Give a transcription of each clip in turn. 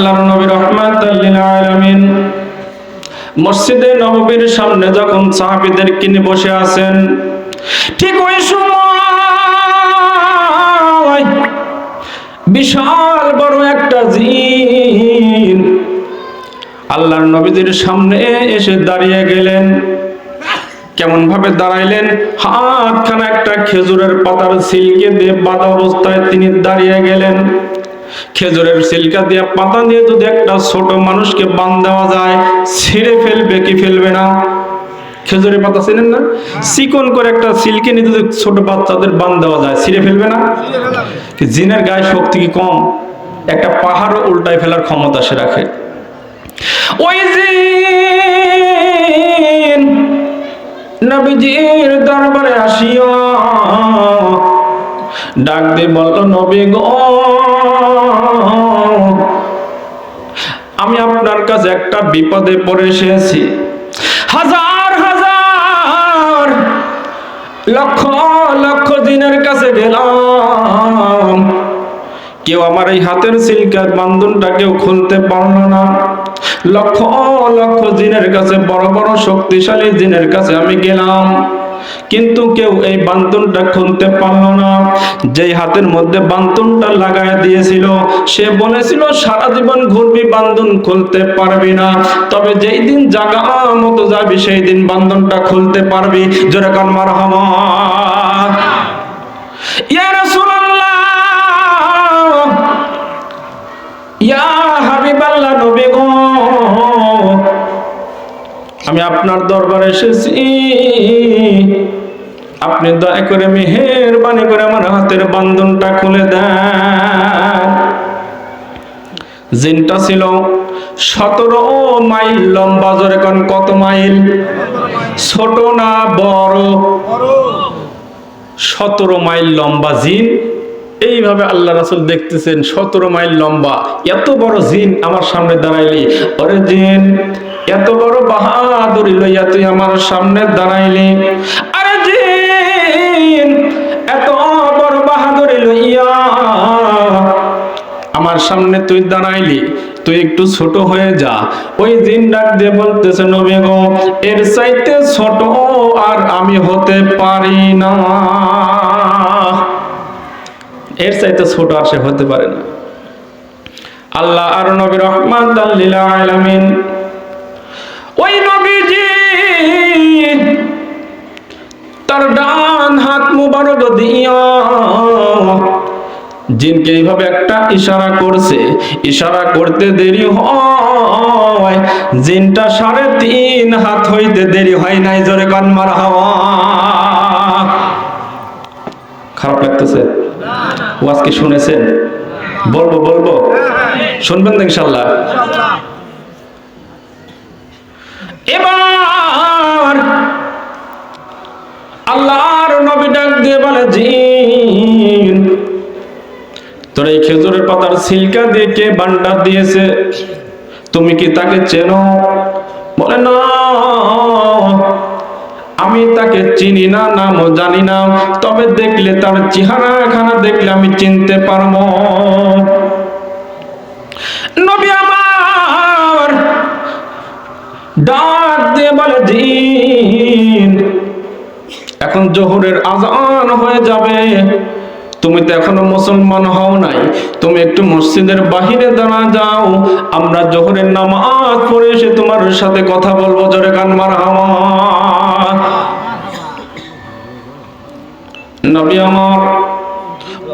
আল্লাহর মসজিদে নববীর সামনে যখন সাহাবীদের কিনে বসে আছেন, ঠিক ওই সময় বিশাল বড় একটা জিন আল্লাহর নবীদের সামনে এসে দাঁড়িয়ে গেলেন। কেমন ভাবে দাঁড়াইলেন? হাতখানা একটা খেজুরের পাতার সিলকে দিয়ে বাঁধা অবস্থায় তিনি দাঁড়িয়ে গেলেন। খেজুরের সিলকা দিয়ে পাতা দিয়ে যদি একটা ছোট মানুষকে বান দেওয়া যায়, ছিঁড়ে ফেলবে, কি ফেলবে না? খেজুরের পাতা চেনেন না? চিকন করে একটা সিল্কে নিয়ে যদি ছোট বাচ্চাদের বান দেওয়া যায়, ছিঁড়ে ফেলবে না? জিনের গায়ে শক্তি কি কম? একটা পাহাড়ও উল্টায় ফেলার ক্ষমতা সে রাখে। ওই জিন, নবীজির দরবারে আসিয়া ডাক দিয়ে বলল, নবী গো, আমি আপনার কাছে একটা বিপদে পড়ে এসেছি। হাজার হাজার, লক্ষ লক্ষ দিনের কাছে গেলাম। কেউ আমার এই হাতের সিলকার বান্ধনটা কেউ খুলতে পারল না। লক্ষ লক্ষ জিনের কাছে, বড় বড় শক্তিশালী জিনের কাছে আমি গেলাম। কিন্তু কেউ এই বান্ধনটা খুলতে পারল না। যেই হাতের মধ্যে বান্ধনটা লাগায় দিয়েছিল, সে বলেছিল, সারা জীবন ঘুরবি বান্ধন খুলতে পারবি না। তবে যেই দিন জাগা মতো যাবি, সেই দিন বান্ধনটা খুলতে পারবি। জোরে কান মার ইয়া আমি আপনার দরবারে এসেছি। আপনি দয়া করে মেহেরবানি করে আমার হাতের বান্ধনটা খুলে দেন। জিনটা ছিল সতেরো মাইল লম্বা, জোরে কোন, কত মাইল? ছোট না বড়? সতেরো মাইল লম্বা জিন। এইভাবে আল্লাহ রাসুল দেখতেছেন, সতেরো মাইল লম্বা। এত বড় জিন আমার সামনে দাঁড়াইলি। ওরে জিন, এত বড় বাহাদুরি লইয়া তুই আমার সামনে দাঁড়াইলি। আরে জিন! আমার সামনে তুই দাঁড়াইলি, তুই একটু ছোট হয়ে যা। ওই দিন ডাক দিয়ে বলতেছে, নবী গো, এর চাইতে ছোট আর আমি হতে পারি না। এর চাইতে ছোট আর সে হতে পারে না। আল্লাহ আর নবী রহমান আলামিন, ওই নবীজি তার ডান হাত মুবারক দিয়া জিনকে এইভাবে একটা ইশারা করছে, ইশারা করতে দেরি হয়। জিনটা সাড়ে তিন হাত হইতে দেরি হয় নাই, জোরে কান মার হাওয়া। খারাপ লাগতেছে। ওয়াজ কি শুনেছেন? বলব বলব। শুনবেন তো ইনশাল্লাহ। এবার আল্লাহর নবী ডাক দিয়ে বলে, জিন তোর এই খেজুরের পাতার সিলকা দিয়ে কে বান্ডা দিয়েছে? তুমি কি তাকে চেনো? বলে, না, আমি তাকে চিনি না নামও জানি না। তবে দেখলে তার চেহারা খানা দেখলে আমি চিনতে পারব। নবী আমার ডাক দিয়ে বলে, জিন, এখন জোহরের আজান হয়ে যাবে। তুমি তো এখনও মুসলমান হও নাই। তুমি একটু মসজিদের বাহিরে দাঁড়া যাও। আমরা জোহরের নামাজ পড়ে এসে তোমার সাথে কথা বলব, জোরে কান মার নবী আমার,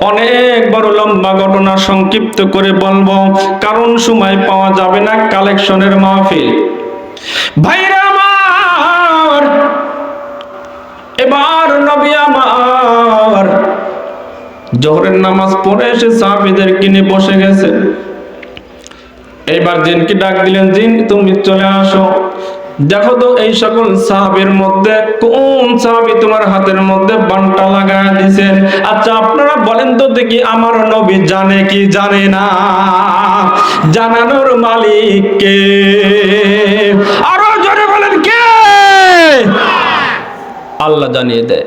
অনেক বড় লম্বা ঘটনা সংক্ষিপ্ত করে বলব। কারণ সময় পাওয়া যাবে না কালেকশনের মাহফিল। ভাইরা আমার, এবার নবী আমার জোহরের নামাজ পড়ে এসে সাহাবিদের কিনে বসে গেছে। এইবার জিনকে ডাক দিলেন, জিন, তুমি চলে আসো। দেখো তো এই সকল সাহাবের মধ্যে কোন সাহাবি তোমার হাতের মধ্যে বানটা লাগায় দিছেন আচ্ছা আপনারা বলেন তো দেখি আমার নবী জানে কি জানে না? জানানোর মালিক কে? আরও জোরে বলেন কে? আল্লাহ জানিয়ে দেয়।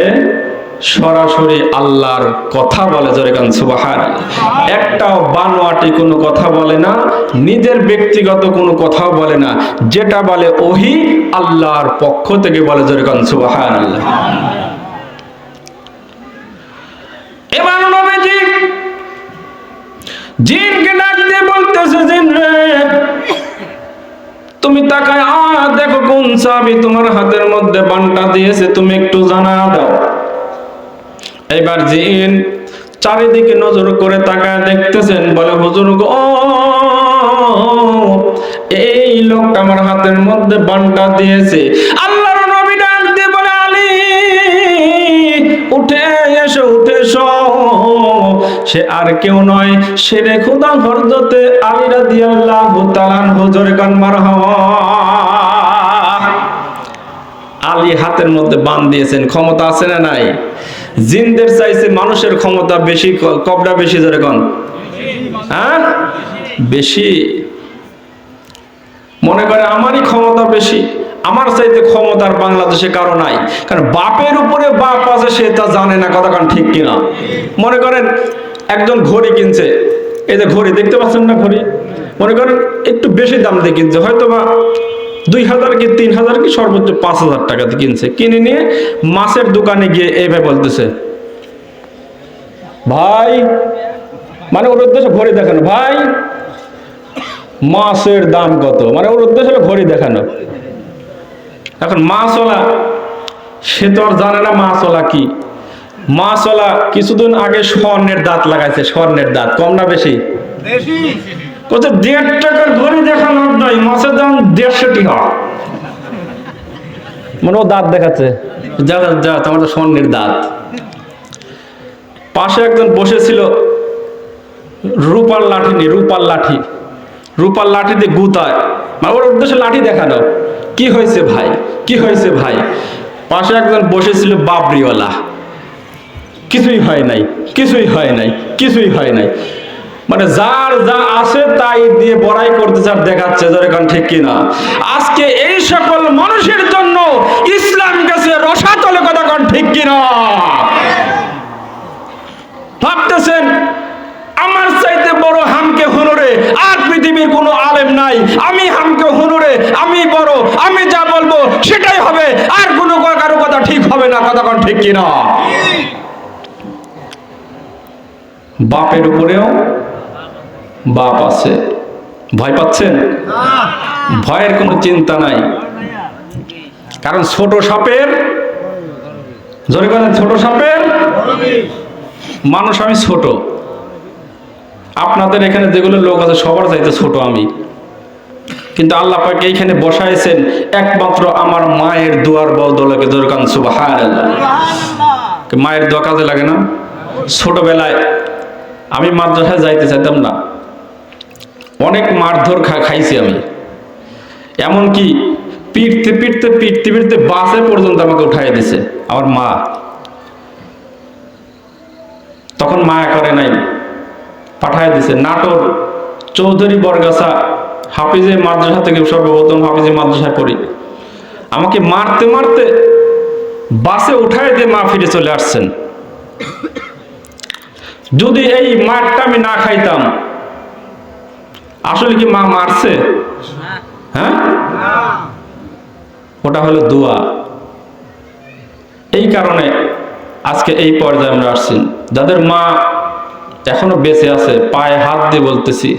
সরাসরি আল্লাহর কথা বলে জোরে কান সুবাহান একটাও বানোয়াটি কোনো কথা বলে না, নিজের ব্যক্তিগত কোনো কথাও বলে না। যেটা বলে ওহি, আল্লাহর পক্ষ থেকে বলে জোরে কান সুবাহান এবার নবীজি জিনকে ডাক বলতেছে, জিন রে, তুমি তাকায় আ দেখো কোন চাবি তোমার হাতের মধ্যে বান্টা দিয়েছে, তুমি একটু জানা দাও। এবার জিন চারিদিকে নজর করে তাকায় দেখতেছেন, বলে, হুজুর গো, এই লোক আমার হাতের মধ্যে বান্টা দিয়েছে। আল্লাহর নবী ডাক দিয়ে বলে, আলী, উঠে এসো উঠে এসো। সে আর কেউ নয়, সে রে খুদা হরজতে আলী রাদিয়াল্লাহু তাআলা হুজুর কান মারহাবা আলী হাতের মধ্যে বান দিয়েছেন, ক্ষমতা আছে না নাই? জিনদের চাইছে মানুষের ক্ষমতা বেশি কবরা বেশি জোরে কন। হ্যাঁ? বেশি। মনে করে আমারই ক্ষমতা বেশি, আমার চাইতে ক্ষমতার বাংলাদেশে কারও নাই। কারণ বাপের উপরে বাপ আছে, সে তা জানে না, কথা কারণ ঠিক কিনা। মনে করেন একজন ঘড়ি কিনছে, এই যে ঘড়ি, দেখতে পাচ্ছেন না ঘড়ি? মনে করেন একটু বেশি দাম দিয়ে কিনছে হয়তো বা দুই হাজার কি তিন হাজার কি সর্বোচ্চ পাঁচ হাজার টাকাতে কিনছে। কিনে নিয়ে মাছের দোকানে গিয়ে এইভাবে বলতেছে, ভাই মানে ওর উদ্দেশ্যে ঘড়ি দেখানো, ভাই, মাছের দাম কত? মানে ওর উদ্দেশ্য হলো ঘড়ি দেখানো। এখন মাছওয়ালা, সে তো আর জানে না মাছওয়ালা কি। মাছওয়ালা কিছুদিন আগে স্বর্ণের দাঁত লাগাইছে, স্বর্ণের দাঁত, কম না বেশি। কত দেড় টাকার ঘড়ি দেখানোর নয় মাছের দাম দেড়শো টাকা। মানে ও দাঁত দেখাচ্ছে। যা যা, যা তোমার তো স্বর্ণের দাঁত। পাশে একজন বসেছিল রূপার লাঠি নিয়ে রূপার লাঠি। রূপার লাঠি দিয়ে গুতায়। মানে ওর উদ্দেশ্যে লাঠি দেখানো। কি হয়েছে ভাই? কি হয়েছে ভাই? পাশে একজন বসেছিল বাবরিওয়ালা। কিছুই হয় নাই কিছুই হয় নাই কিছুই হয় নাই। মানে যার যা আছে তাই দিয়ে বড়াই করতে চার দেখাচ্ছে এখন ঠিক কিনা? আজকে এই সকল মানুষের জন্য ইসলাম গেছে রসাতলে, কথা কন ঠিক কিনা? ভাবতেছেন, আমার চাইতে বড় হামকে হুনুরে, আর পৃথিবীর কোনো আলেম নাই। আমি হামকে হুনুরে, আমি বড়, আমি যা বলব সেটাই হবে, আর কোনো কারও কথা ঠিক হবে না, কথা কোন ঠিক কিনা? বাপের উপরেও বাপ আছে। ভয় পাচ্ছেন? ভয়ের কোনো চিন্তা নাই। কারণ ছোট সাপের জোরে কথা ছোট সাপের মানুষ আমি ছোট। আপনাদের এখানে যেগুলো লোক আছে, সবার চাইতে ছোট আমি। কিন্তু আল্লাহ পাকে এইখানে বসাইছেন, একমাত্র আমার মায়ের দুয়ার বদলকে দরকান সুবাহান মায়ের দোয়া কাজে লাগে না? ছোটবেলায় আমি মাদ্রাসায় যাইতে চাইতাম না। অনেক মারধর খাইছি আমি। এমনকি পিটতে পিটতে পিটতে পিটতে বাসে পর্যন্ত আমাকে উঠাই দিছে। আমার মা। তখন মায়া করে নাই। পাঠায় দিছে, নাটোর, চৌধুরী বরগাছা, হাফিজে মাদ্রাসা থেকে সর্বপ্রথম হাফিজে মাদ্রাসায় পড়ি। আমাকে মারতে মারতে বাসে উঠায় দিয়ে মা ফিরে চলে আসছেন। যদি এই মারটা আমি না খাইতাম আসলে কি মা মারছে? হ্যাঁ? ওটা হলো দোয়া। এই কারণে আজকে এই পর্যায়ে আমরা আসছি। যাদের মা এখনও বেঁচে আছে, পায়ে হাত দিয়ে বলতেছি,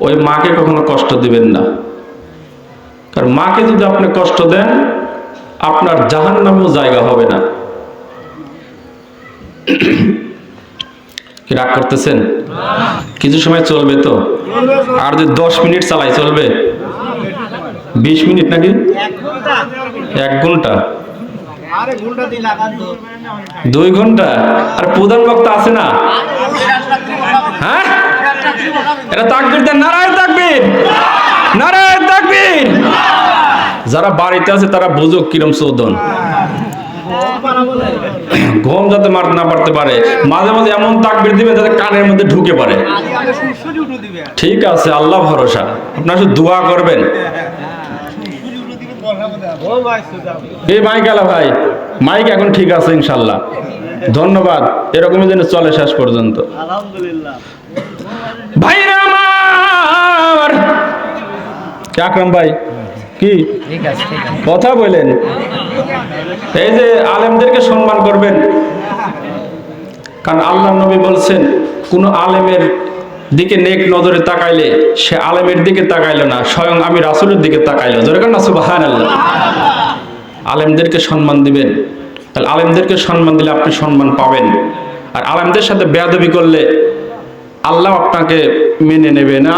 ওই মাকে কখনো কষ্ট দিবেন না। কারণ মাকে যদি আপনি কষ্ট দেন, আপনার জাহান নামেও জায়গা হবে না। রাগ করতেছেন? কিছু সময় চলবে তো? আর যদি দশ মিনিট চালাই, চলবে? বিশ মিনিট নাকি? এক ঘণ্টা। দুই ঘণ্টা? আর প্রধান বক্তা আছে না? হ্যাঁ? এটা তাকবির দেন। নারায়ণ তাকবির! নারায়ণ তাকবির! যারা বাড়িতে আছে, তারা বুঝুক কিরম শোধন ঘুম যাতে মারতে না পারতে পারে, মাঝে মাঝে এমন তাকবির দিবে যাতে কানের মধ্যে ঢুকে পারে ঠিক আছে, আল্লাহ ভরসা। আপনারা শুধু দোয়া করবেন। এই মাইক আলা ভাই, মাইক এখন ঠিক আছে ইনশাল্লাহ। ধন্যবাদ, এরকমই যেন চলে শেষ পর্যন্ত। আলহামদুলিল্লাহ ভাইরা আমার! আকরাম ভাই? কি? কথা বলেন। এই যে আলেমদেরকে সম্মান করবেন। কারণ আল্লাহ নবী বলছেন কোন আলেমের দিকে নেক নজরে তাকাইলে সে আলেমের দিকে তাকাইলো না স্বয়ং আমি রাসূলের দিকে তাকাইলো। যেরকম না সুবহানাল্লাহ। আলেমদেরকে সম্মান দিবেন। তাহলে আলেমদেরকে সম্মান দিলে আপনি সম্মান পাবেন। আর আলেমদের সাথে বেয়াদবি করলে আল্লাহ আপনাকে মেনে নেবে না।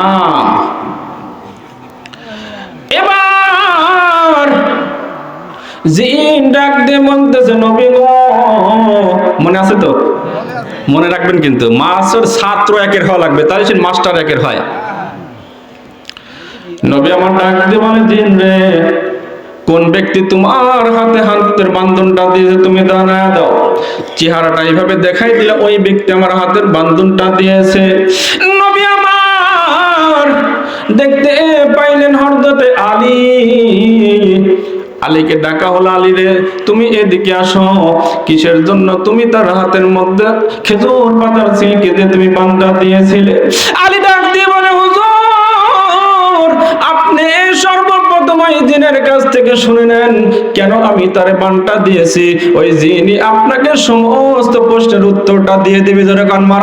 জিন ডাক দিয়ে বলতেছে, নবী গো। মনে আছে তো? মনে রাখবেন কিন্তু মাস্টার ছাত্র একের হওয়া লাগবে, তাহলে সে মাস্টার একের হয়। নবী আমার ডাক দিয়ে বলে, জিন রে, কোন ব্যক্তি তোমার হাতে হাতের বান্ধনটা দিয়েছে, তুমি দাঁড়ায় দাও। চেহারাটা এইভাবে দেখাই দিলে, ওই ব্যক্তি আমার হাতের বান্ধনটা দিয়েছে। নবী আমার দেখতে পাইলেন হরদতে আলী। আলীকে ডাকা হলো আলী রে তুমি এদিকে আসো, কিসের জন্য তুমি তার হাতের মধ্যে খেজুর, পাতার সিলকে দিয়ে তুমি বান্ধা দিয়েছিলে? আলী ডাক দিয়ে বলে, হুজুর, আপনি সর্বপ্রথম ওই জিনের কাছ থেকে শুনে নেন, কেন আমি তার বানটা দিয়েছি? ওই জিনই আপনাকে সমস্ত প্রশ্নের উত্তরটা দিয়ে দিবে ধরে কান মার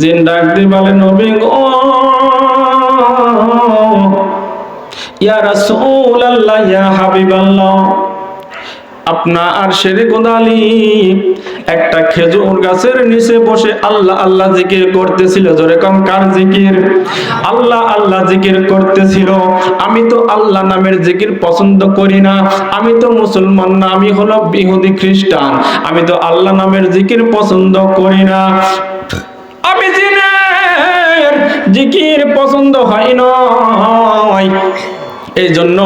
জিন ডাক দিয়ে বলে, নবী গো ইয়া রাসূলুল্লাহ, ইয়া হাবিবাল্লাহ। আপনা আর শেরে গোদালি, একটা খেজুর গাছের নিচে বসে আল্লাহ আল্লাহ জিকির করতেছিল। জোরে কম কার জিকির? আল্লাহ আল্লাহ জিকির করতেছিল। আমি তো আল্লাহ নামের জিকির পছন্দ করি না। আমি তো মুসলমান না, আমি হলো বিহুদি খ্রিস্টান। আমি তো আল্লাহ নামের জিকির পছন্দ করি না। আমি জিনের জিকির পছন্দ হয় নয় এই জন্য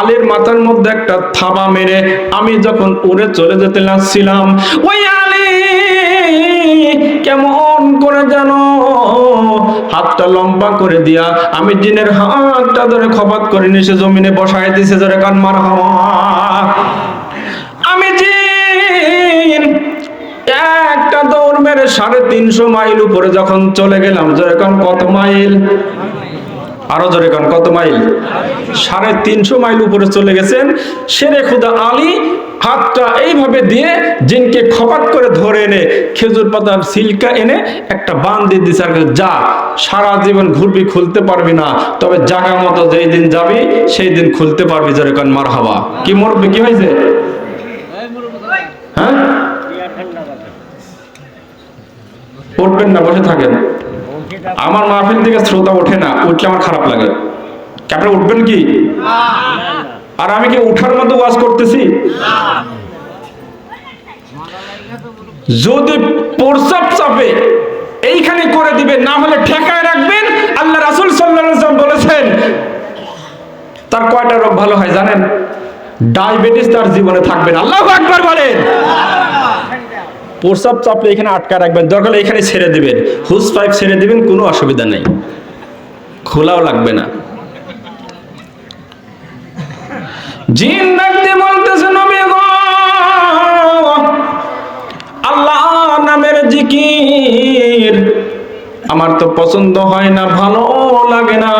আলীর মাথার মধ্যে একটা থাবা মেরে আমি যখন উড়ে চলে যেতে লাগছিলাম, ওই আলী, কেমন করে যেন হাতটা লম্বা করে দিয়া আমি জিনের হাতটা ধরে খপাত করে নিয়ে সে জমিনে বসাই দিছে ধরে কান মার আমি জিন, একটা দৌড় মেরে সাড়ে তিনশো মাইল উপরে যখন চলে গেলাম যেরকম কত মাইল? আরও জোরে কান কত মাইল? সাড়ে তিনশো মাইল উপরে চলে গেছেন শেরে খুদা আলী। হাতটা এইভাবে দিয়ে জিনকে খপাত করে ধরে এনে খেজুর পাতার সিল্কা এনে একটা বান দিয়ে দিছে আর যা, সারা জীবন ঘুরবি, খুলতে পারবি না, তবে জাগা মতো যেই দিন যাবি, সেই দিন খুলতে পারবি, জোরে কান মার হাওয়া কি মরবে, কি হয়েছে? হ্যাঁ? পড়বেন না, বসে থাকেন। আমার মাহফিল থেকে শ্রোতা ওঠে না উঠলে আমার খারাপ লাগে। আপনারা উঠবেন কি? আর আমি কি উঠার মতো ওয়াজ করতেছি? যদি প্রসাব চাপে এইখানে করে দিবেন না হলে ঠেকায় রাখবেন আল্লাহ রাসূল সাল্লাল্লাহু আলাইহি ওয়াসাল্লাম বলেছেন তার কয়টা রোগ ভালো হয় জানেন? ডায়াবেটিস তার জীবনে থাকবে না। আল্লাহু আকবার বলেন। প্রসাব চাপলে এখানে আটকা রাখবেন, দরকার এখানে ছেড়ে দেবেন। হুস পাইপ ছেড়ে দেবেন, কোনো অসুবিধা নেই। খোলাও লাগবে না। জিন ডাকতে বলতেছে, নবী আল্লাহ নামের জিকির। আমার তো পছন্দ হয় না, ভালো লাগে না।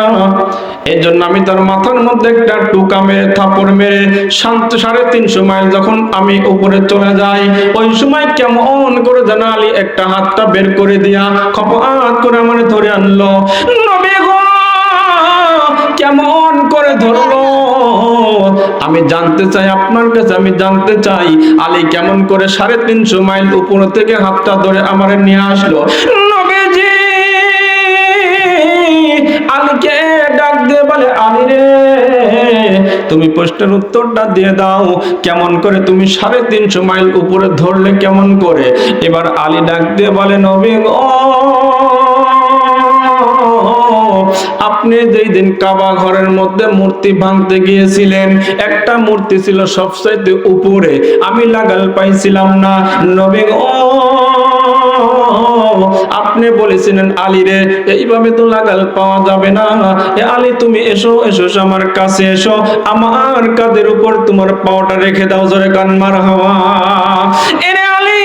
এই জন্য আমি তার মাথার মধ্যে একটা টুকা মেরে থাপড় মেরে শান্ত সাড়ে তিনশো মাইল যখন আমি উপরে চলে যাই, ওই সময় কেমন করে যেন আলী একটা হাতটা বের করে দিয়া খপাত করে আমার ধরে আনলো। কেমন করে ধরলো? আমি জানতে চাই, আপনার কাছে আমি জানতে চাই, আলী কেমন করে সাড়ে তিনশো মাইল উপর থেকে হাতটা ধরে আমার নিয়ে আসলো? বলে আলী রে, তুমি প্রশ্নের উত্তরটা দিয়ে দাও। কেমন করে তুমি সাড়ে তিনশো মাইল উপরে ধরলে কেমন করে? এবার আলী ডাক দিয়ে বলে, নবী গো, আপনি যেই দিন কাবা ঘরের মধ্যে মূর্তি ভাঙতে গিয়েছিলেন, একটা মূর্তি ছিল সবচাইতে উপরে। আমি লাগাল পাইছিলাম না। নবী গো আপনি বলেছিলেন, আলী রে, এইভাবে তো লাগাল পাওয়া যাবে না। এ আলী, তুমি এসো এসো আমার কাছে এসো। আমার কাদের উপর তোমার পাওয়াটা রেখে দাও, জোরে কান মার হাওয়া। এরে আলী,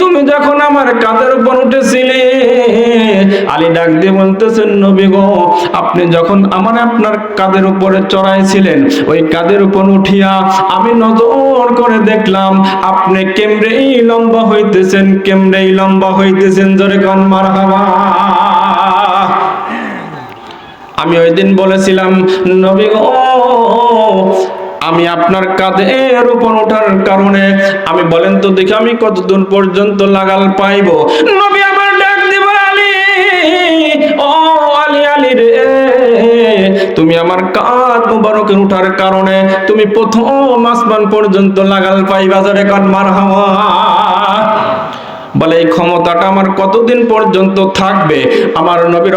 তুমি যখন আমার কাদের উপর উঠেছিলে আলী ডাক দিয়ে বলতেছেন, নবী গো, আপনি যখন আমার আপনার কাদের উপরে চড়াইছিলেন, ওই কাদের উপর উঠিয়া আমি নজর করে দেখলাম, আপনি কেমরেই লম্বা হইতেছেন, কেমরেই লম্বা হইতেছেন, জোরে কান মার আমি ওই দিন বলেছিলাম, নবী গো, আমি আপনার কাঁধের উপর ওঠার কারণে, আমি বলেন তো দেখি আমি কতদূর পর্যন্ত লাগাল পাইব? নবী আমার কাঁধ মুবারকের উঠার কারণে তুমি প্রথম আসমান পর্যন্ত লাগাল পাইবা, জরে কান মার হাওয়া বলে, এই ক্ষমতাটা আমার কতদিন পর্যন্ত থাকবে? আমার নবী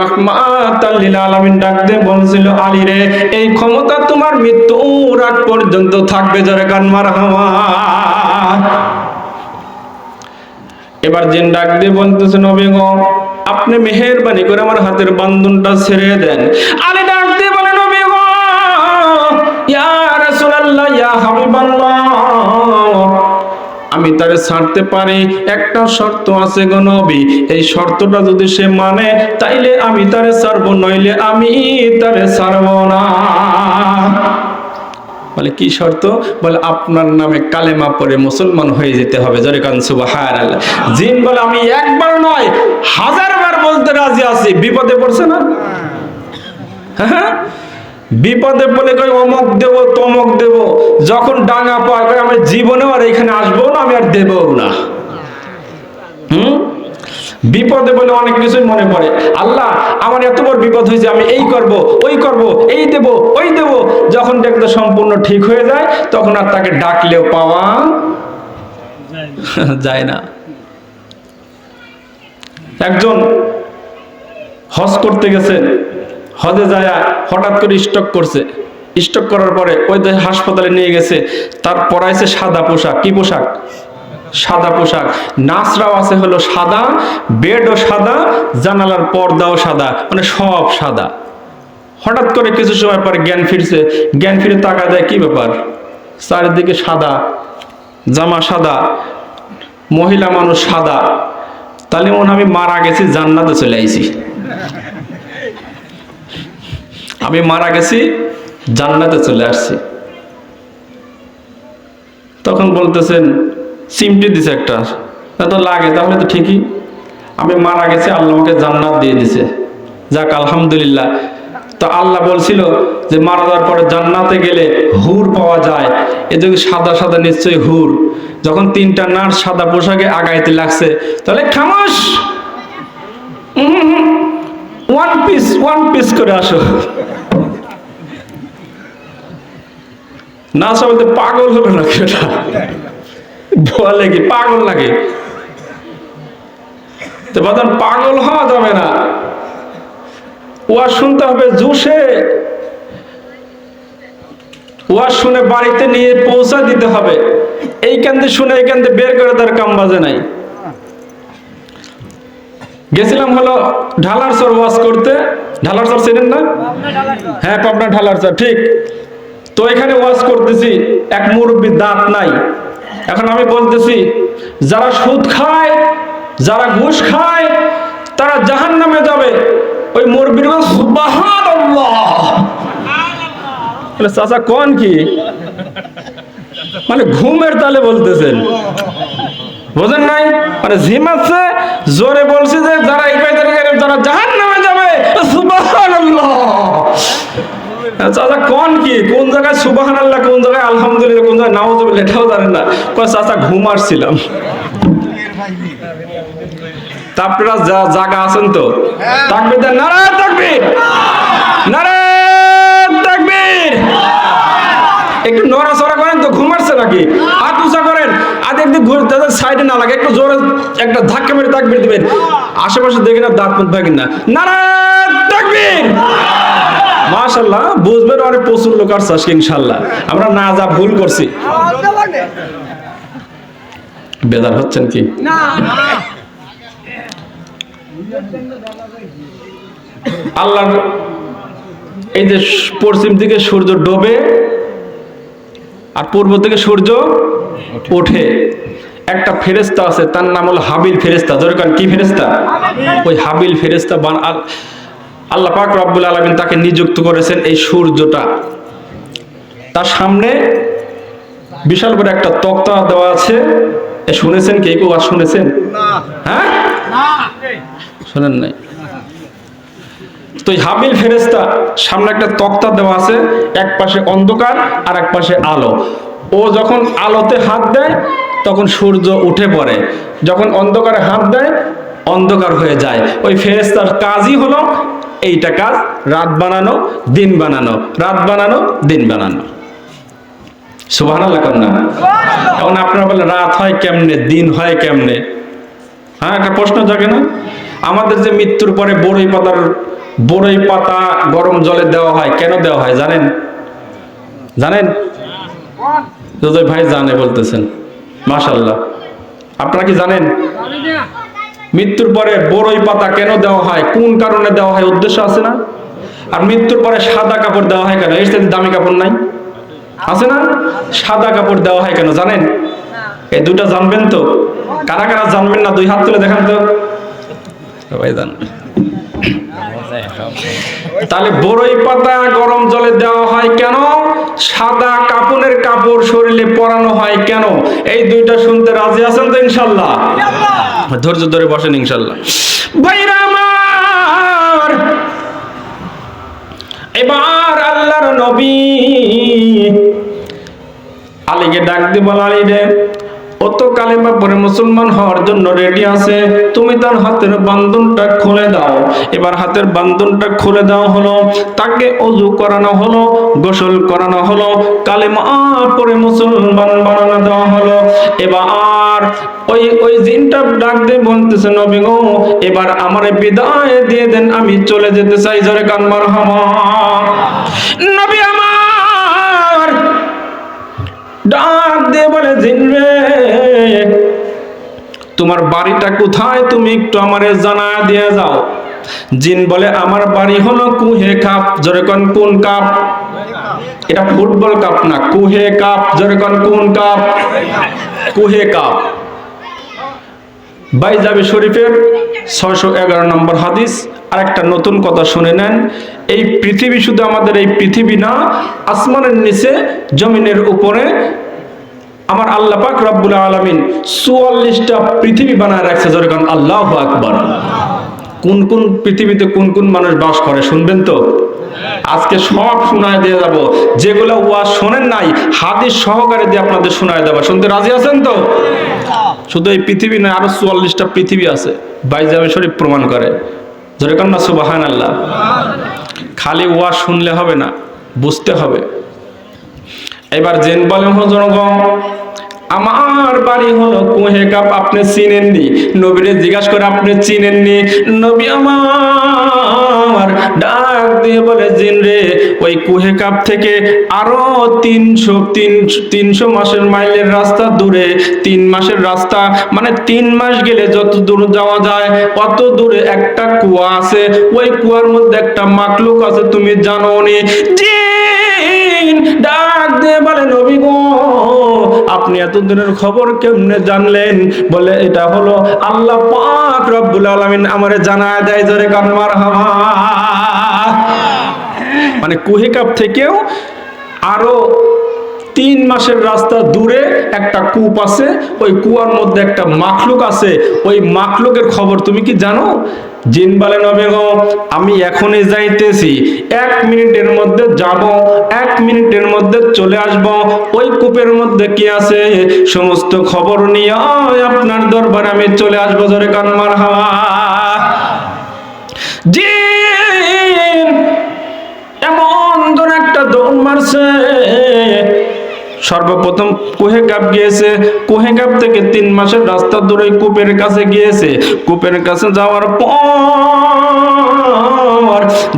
ডাকতে বলছিল, আলী রে, এই ক্ষমতা তোমার পর্যন্ত থাকবে, জরে কান মার এবার ডাক দিয়ে বলতেছে, নবী আপনি মেহেরবানি করে আমার হাতের বান্ধনটা ছেড়ে দেন। আলী ডাক দিয়ে বলে আমি তারে ছাড়তে পারি, একটা শর্ত আছে গো নবী, এই শর্তটা যদি সে মানে তাইলে আমি তারে ছাড়বো, নইলে আমি তারে ছাড়বো না। বলে, কি শর্ত? বলে, আপনার নামে কালেমা পড়ে মুসলমান হয়ে যেতে হবে, জরে কান, সুবহানাল্লাহ। জিন বলে, আমি একবার নয়, হাজারবার বলতে রাজি আছি, বিপদে পড়ছে না? হ্যাঁ। বিপদে বলে কই অমক দেব, তমক দেব। যখন ডাঙা পায় কই আমি জীবনেও আর এখানে আসব না, আমি আর দেবও না। হুম? বিপদে বলে অনেক কিছুই মনে পড়ে। আল্লাহ, আমার এত বড় বিপদ হয়েছে, আমি এই করব, ওই করব, এই দেব, ওই দেব। যখন দেখতে সম্পূর্ণ ঠিক হয়ে যায়, তখন আর তাকে ডাকলেও পাওয়া যায় না। একজন হজ করতে গেছেন হজে যায়, হঠাৎ করে স্টক করছে। স্টক করার পরে ওই হাসপাতালে নিয়ে গেছে, তার পরাইছে সাদা পোশাক। কি পোশাক? সাদা পোশাক। নাচরাও আছে হলো সাদা, বেডও সাদা, জানালার পর্দাও সাদা মানে সব সাদা। হঠাৎ করে কিছু সময় পরে জ্ঞান ফিরছে, জ্ঞান ফিরে তাকা দেয়, কি ব্যাপার? চারিদিকে সাদা, জামা সাদা, মহিলা মানুষ সাদা। তাহলে মনে আমি মারা গেছি, জান্নাতে চলে আইছি। আমি মারা গেছি, জান্নাতে চলে আসছি। তখন বলতেছেন সিমটি দিছে একটা। তা তো লাগে তাহলে তো ঠিকই। আমি মারা গেছি, আল্লাহ আমাকে জান্নাত দিয়ে দিছে। যাক, আলহামদুলিল্লাহ। তো আল্লাহ বলছিল যে, মারা যাওয়ার পরে জান্নাতে গেলে হুর পাওয়া যায়। এ যদি সাদা সাদা নিশ্চয়ই হুর। যখন তিনটা নার্স সাদা পোশাকে আগাইতে লাগছে, তাহলে খামাস ওয়ান পিস ওয়ান পিস করে আসো। না সবাই পাগল হলো নাকি ওটা বলে কি পাগল নাকি তো বাদান পাগল হওয়া যাবে না। ওয়া শুনতে হবে জুসে ওয়া শুনে বাড়িতে নিয়ে পৌঁছা দিতে হবে। এইখান দিয়ে শুনে এইখান দিয়ে বের করে তার কাম বাজে নাই। গেছিলাম হলো ঢালার সর ওয়াশ করতে। ঢালার সর চেনেন না? হ্যাঁ পাবনা ঢালার সর ঠিক। তো এখানে ওয়াজ করতেছি এক মুরব্বী দাঁত নাই। এখন আমি বলতেছি যারা সুদ খায় যারা ঘুষ খায় তারা জাহান নামে যাবে। ওই মুরব্বীর চাচা কোন কি? মানে ঘুমের তালে বলতেছেন। বোঝেন নাই? মানে ঝিমাচ্ছে জোরে বলছি যে, যারা এই পাইতে যারা জাহান নামে যাবে। চাচা কোন কি? কোন জায়গায় সুবাহান আল্লাহ কোন জায়গায় আলহামদুলিল্লাহ, কোন জায়গায় নামাজ এটাও জানেন না। কয়, চাচা, ঘুম আসছিলাম। তা আপনারা যা আছেন তো? তাকবির! দেন তাকবির! একটু নড়াচড়া করেন তো ঘুমাচ্ছে নাকি? আর একটু ঘুরে তাদের সাইডে না লাগে একটু জোরে একটা ধাক্কা মেরে মেরে দিবেন আশেপাশে দেখেন আর দাঁত মুখ ভাগেন না। নারা তাকবীর! মাশাল্লাহ বুঝবেন অনেক প্রচুর লোক আসছে আজকে ইনশাল্লাহ আমরা না যা ভুল করছি। বেদার হচ্ছেন কি? আল্লাহ এই যে পশ্চিম দিকে সূর্য ডোবে আর পূর্ব থেকে সূর্য ওঠে। একটা ফেরেস্তা আছে তার নাম হলো হাবিল ফেরেস্তা ধরে কারণ কি ফেরেস্তা ওই হাবিল ফেরেস্তা বান আল- আল্লাহ পাক রব্বুল আলমিন তাকে নিযুক্ত করেছেন এই সূর্যটা। তার সামনে বিশাল বড় একটা তক্তা দেওয়া আছে। এ শুনেছেন কে? কেউ আর শুনেছেন? হ্যাঁ? শোনেন নাই। তো এই হাবিল ফেরেস্তা সামনে একটা তক্তা দেওয়া আছে এক পাশে অন্ধকার আর এক পাশে আলো। ও যখন আলোতে হাত দেয় তখন সূর্য উঠে পড়ে। যখন অন্ধকারে হাত দেয় অন্ধকার হয়ে যায়। ওই ফেরেস্তার কাজই হলো এইটা কাজ রাত বানানো দিন বানানো। রাত বানানো দিন বানানো। সুবাহ না। এখন আপনারা বলেন রাত হয় কেমনে দিন হয় কেমনে? হ্যাঁ একটা প্রশ্ন জাগে না? আমাদের যে মৃত্যুর পরে বড়ই পাতার বড়ই পাতা গরম জলে দেওয়া হয়, কেন দেওয়া হয় জানেন? জানেন? যদি ভাই জানে বলতেছেন মাশাল্লাহ আপনারা কি জানেন? মৃত্যুর পরে বড়ই পাতা কেন দেওয়া হয়, কোন কারণে দেওয়া হয়, উদ্দেশ্য আছে না? আর মৃত্যুর পরে সাদা কাপড় দেওয়া হয় কেন? এর সাথে দামি কাপড় নাই? আছে না? সাদা কাপড় দেওয়া হয় কেন, জানেন? এই দুটা জানবেন তো? কারা কারা জানবেন না, দুই হাত তুলে দেখান তো। সবাই জানবে। তাহলে বড়ই পাতা গরম জলে দেওয়া হয় কেন? সাদা কাপড়ের কাপড় শরীরে পরানো হয় কেন? এই দুইটা শুনতে রাজি আছেন তো ইনশাল্লাহ? ধৈর্য ধরে বসেন ইনশাল্লাহ। এবার আল্লাহর নবী আলীকে ডাক দিয়ে বল আলী রে। ও তো কালেমা পরে মুসলমান হওয়ার জন্য রেডি আছে। তুমি তার হাতের বান্ধনটা খুলে দাও। এবার হাতের বান্ধনটা খুলে দেওয়া হলো। তাকে অজু করানো হলো, গোসল করানো হলো, কালেমা পরে মুসলমান বানানো দেওয়া হলো। এবার ওই ওই জিনটা ডাক দিয়ে বলতেছে, নবী গো, এবার আমারে বিদায় দিয়ে দেন, আমি চলে যেতে চাই। জরে কানমার হামা। ডাক দিয়ে বলে, জিনবে, তোমার বাড়িটা কোথায়? তুমি একটু আমারে জানা দিয়ে যাও। জিন বলে, আমার বাড়ি হলো কুহে কাপ, জোরে কোন কাপ? এটা ফুটবল কাপ না, কুহে কাপ, জোরে কোন কোন কাপ? কুহে কাপ। বাইজাবি শরীফের ছয়শো এগারো নম্বর হাদিস। আর একটা নতুন কথা শুনে নেন, এই পৃথিবী শুধু আমাদের এই পৃথিবী না, আসমানের নিচে, জমিনের উপরে আমার আল্লাহ পাক রব্বুল আলমিন চুয়াল্লিশটা পৃথিবী বানায় রাখছে যেরকম আল্লাহ আকবর। কোন কোন পৃথিবীতে কোন কোন মানুষ বাস করে, শুনবেন তো? আজকে সব শোনায় দিয়ে যাব। যেগুলো ওয়াজ শোনেন নাই, হাদিস সহকারে দিয়ে আপনাদের শোনায় দেবো। শুনতে রাজি আছেন তো? শুধু এই পৃথিবী নয় আরও চুয়াল্লিশটা পৃথিবী আছে। বাইজাবে শরীফ প্রমাণ করে। ধরে কান্না সুবাহান আল্লাহ খালি ওয়াজ শুনলে হবে না, বুঝতে হবে। এবার জেন হলো জনগণ, আমার বাড়ি হলো কুহে কাপ, আপনি চিনেননি। নবীরে জিজ্ঞাসা করে আপনি চিনেননি। নবী আমার দিয়ে বলে, জিন রে, ওই কুহে কাপ থেকে আরও তিনশো, তিন, তিনশো মাসের মাইলের রাস্তা দূরে। তিন মাসের রাস্তা মানে তিন মাস গেলে যত দূর যাওয়া যায়, অত দূরে একটা কুয়া আছে। ওই কুয়ার মধ্যে একটা মাকলুক আছে, তুমি জানো নি ডাক দিয়ে বলে, নবী গো, আপনি এত খবর কেমনে জানলেন? বলে, এটা হলো আল্লাহ পাক রব্বুল আলামিন আমারে জানায় দেয়, জোরে কানমার হাওয়া মানে কুহিকাপ থেকেও আরও তিন মাসের রাস্তা দূরে একটা কূপ আছে, ওই কুয়ার মধ্যে একটা মাখলুক আছে। ওই মাখলুকের খবর তুমি কি জানো? জিন বলে নবে আমি এখনই যাইতেছি, এক মিনিটের মধ্যে যাব, এক মিনিটের মধ্যে চলে আসব। ওই কূপের মধ্যে কি আছে? সমস্ত খবর নিয়ে আপনার দরবারে আমি চলে আসব, জোরে কানমার হাওয়া জিন মারছে। সর্বপ্রথম কোহে কাপ গিয়েছে। কোহে কাপ থেকে তিন মাসের রাস্তা দূরে কূপের কাছে গিয়েছে। কূপের কাছে যাওয়ার পর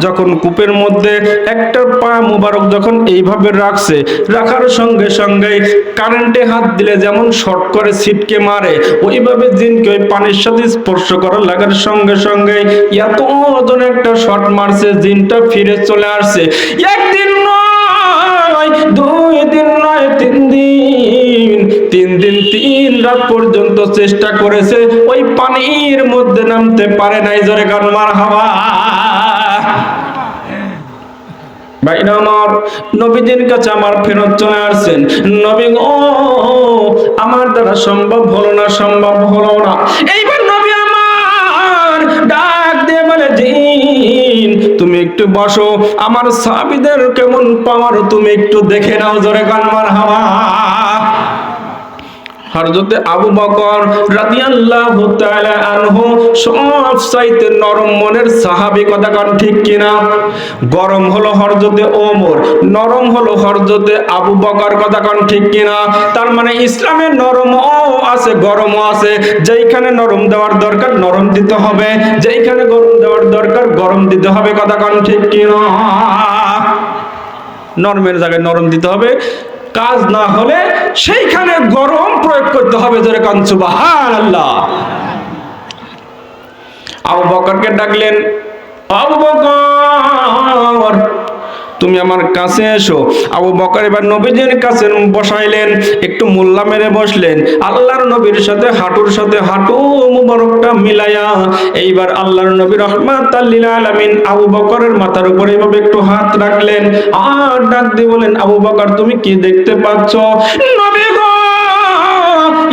যখন কূপের মধ্যে একটা পা মুবারক যখন এইভাবে রাখছে, রাখার সঙ্গে সঙ্গে কারেন্টে হাত দিলে যেমন শর্ট করে ছিটকে মারে, ওইভাবে জিনকে ওই পানির সাথে স্পর্শ করার লাগার সঙ্গে সঙ্গে এত ওজন একটা শর্ট মারছে, জিনটা ফিরে চলে আসছে। দুই দিন নয়, তিন দিন। তিন দিন, তিন রাত পর্যন্ত চেষ্টা করেছে। ওই পানির মধ্যে নামতে পারে নাই, জোরে গান মার হাওয়া সম্ভব হলো না, সম্ভব হলো না। এইবার তুমি একটু বসো। আমার সাবিদের কেমন পাওয়ার তুমি একটু দেখে নাও জোরে কান্নার হাওয়া। হযরতে আবু বকর রাদিয়াল্লাহু তাআলা আনহু সব চাইতে নরম মনের সাহাবী কথা কন ঠিক কিনা? গরম হলো হযরতে ওমর, নরম হলো হযরতে আবু বকর কথা কন ঠিক কিনা? তার মানে ইসলামে নরমও আছে, গরমও আছে। যেইখানে নরম দেওয়ার দরকার নরম দিতে হবে। যেইখানে গরম দেওয়ার দরকার গরম দিতে হবে কথা কন ঠিক কিনা? নরমের জায়গায় নরম দিতে হবে। কাজ না হলে সেইখানে গরম প্রয়োগ করতে হবে জোরে বাহান আল্লাহ আবু বকরকে ডাকলেন, আবু বকর তুমি আমার কাছে এসো। আবু বকর এবার নবীজির কাছে বসাইলেন, একটু মোল্লা মেরে বসলেন। আল্লাহর নবীর সাথে, হাঁটুর সাথে হাঁটু মুবারকটা মিলাইয়া এইবার আল্লাহর নবী রহমাত আলামিন আবু বকরের মাথার উপরে এভাবে একটু হাত রাখলেন। আর ডাক দিয়ে বলেন আবু বকর, তুমি কি দেখতে পাচ্ছ? নবী গো,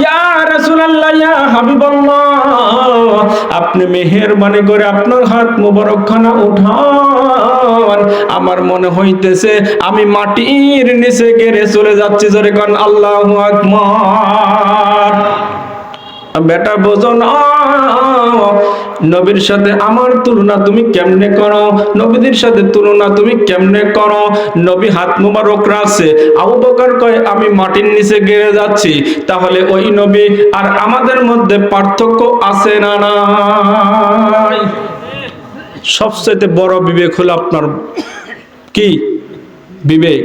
ইয়া রাসূলুল্লাহ, ইয়া হাবিবাল্লাহ। আপনি মেহেরবানি করে আপনার হাত মোবারক খানা উঠান। আমার মনে হইতেছে আমি মাটির নিচে গেড়ে চলে যাচ্ছি জোরে কান, আল্লাহ আকমার বেটা বোঝো না। নবীর সাথে আমার তুলনা তুমি কেমনে করো? নবীদের সাথে তুলনা তুমি কেমনে করো? নবী হাত মুবারক রাখছে। আবু বকর কয়, আমি মাটির নিচে গেড়ে যাচ্ছি। তাহলে ওই নবী আর আমাদের মধ্যে পার্থক্য আছে না নাই? সবচেয়ে বড় বিবেক হলো আপনার কি? বিবেক।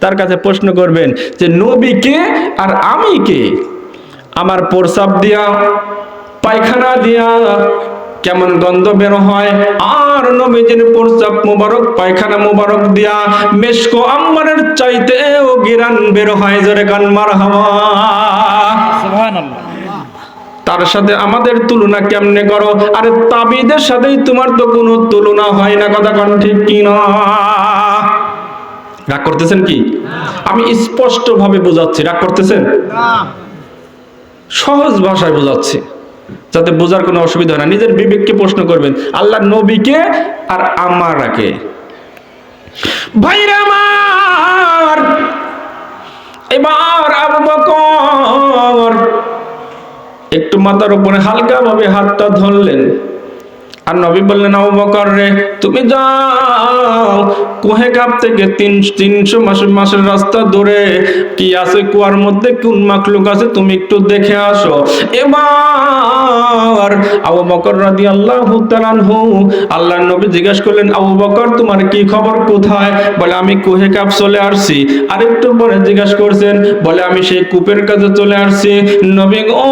তার কাছে প্রশ্ন করবেন যে, নবী কে আর আমি কে? আমার প্রসাব দিয়া পায়খানা দিয়া কেমন গন্ধ বের হয়। আর নবীজির প্রসাব মুবারক পায়খানা মুবারক দিয়া মেশকো আম্মারের চাইতেও গিরান বের হয় জোরে গান মার তার সাথে আমাদের তুলনা কেমনে করো? আরে তাবিদের সাথেই তোমার তো কোনো তুলনা হয় না কথা কন ঠিক কি না? রাগ করতেছেন কি? আমি স্পষ্ট ভাবে বোঝাচ্ছি রাগ করতেছেন? না। সহজ ভাষায় বোঝাচ্ছি। যাতে বোঝার কোনো অসুবিধা হয় না। নিজের বিবেককে প্রশ্ন করবেন আল্লাহ নবীকে আর আমারাকে। ভাইরা আমার, এবার আবু বকর, একটু মাথার উপরে হালকা ভাবে হাতটা ধরলেন। আর নবী বললেন, আবু বকর রে, তুমি যাও। কুহে কাপ থেকে তিন তিনশো মাস মাসের রাস্তা দূরে। কি আছে কুয়ার মধ্যে? কোন মাকলুক আছে? তুমি একটু দেখে আসো। এবার আবু বকর রাদি আল্লাহ তালানহু আল্লাহর নবী জিজ্ঞাসা করলেন, আবু বকর, তোমার কি খবর? কোথায়? বলে, আমি কুহে কাপ চলে আসছি। আর একটু পরে জিজ্ঞাসা করছেন, বলে, আমি সেই কূপের কাছে চলে আসছি। নবী গো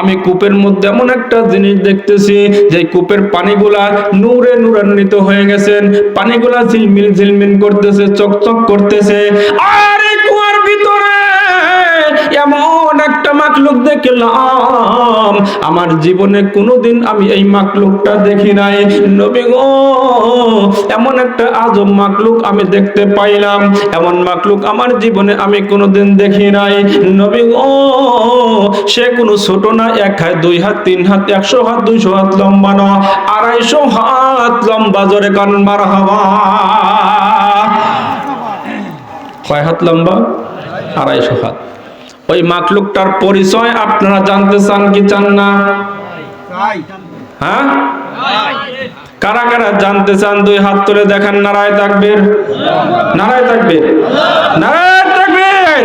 আমি কূপের মধ্যে এমন একটা জিনিস দেখতেছি যে কূপের পানিগুলা নূরে নূরান্বিত হয়ে গেছেন, পানিগুলা ঝিলমিল ঝিলমিল করতেছে, চকচক করতেছে, আর কুয়ার ভিতরে এমন একটা মাকলুক দেখলাম। আমার জীবনে কোনোদিন আমি এই মাকলুকটা দেখি নাই। নবী গো, এমন একটা আজব মাকলুক আমি দেখতে পাইলাম। এমন মাকলুক আমার জীবনে আমি কোনোদিন দেখি নাই। নবী গো, সে কোনো ছোট না, এক হাত, দুই হাত, তিন হাত, একশো হাত, দুইশো হাত লম্বা না আড়াইশো হাত লম্বা, জোরে কান মার হাওয়া কয় হাত লম্বা? আড়াইশো হাত। ওই মাকলুকটার পরিচয় আপনারা জানতে চান কি চান না? হ্যাঁ? কারা কারা জানতে চান? দুই হাত তুলে দেখান নারায় থাকবে নারায় থাকবে নারায় তাকবীর!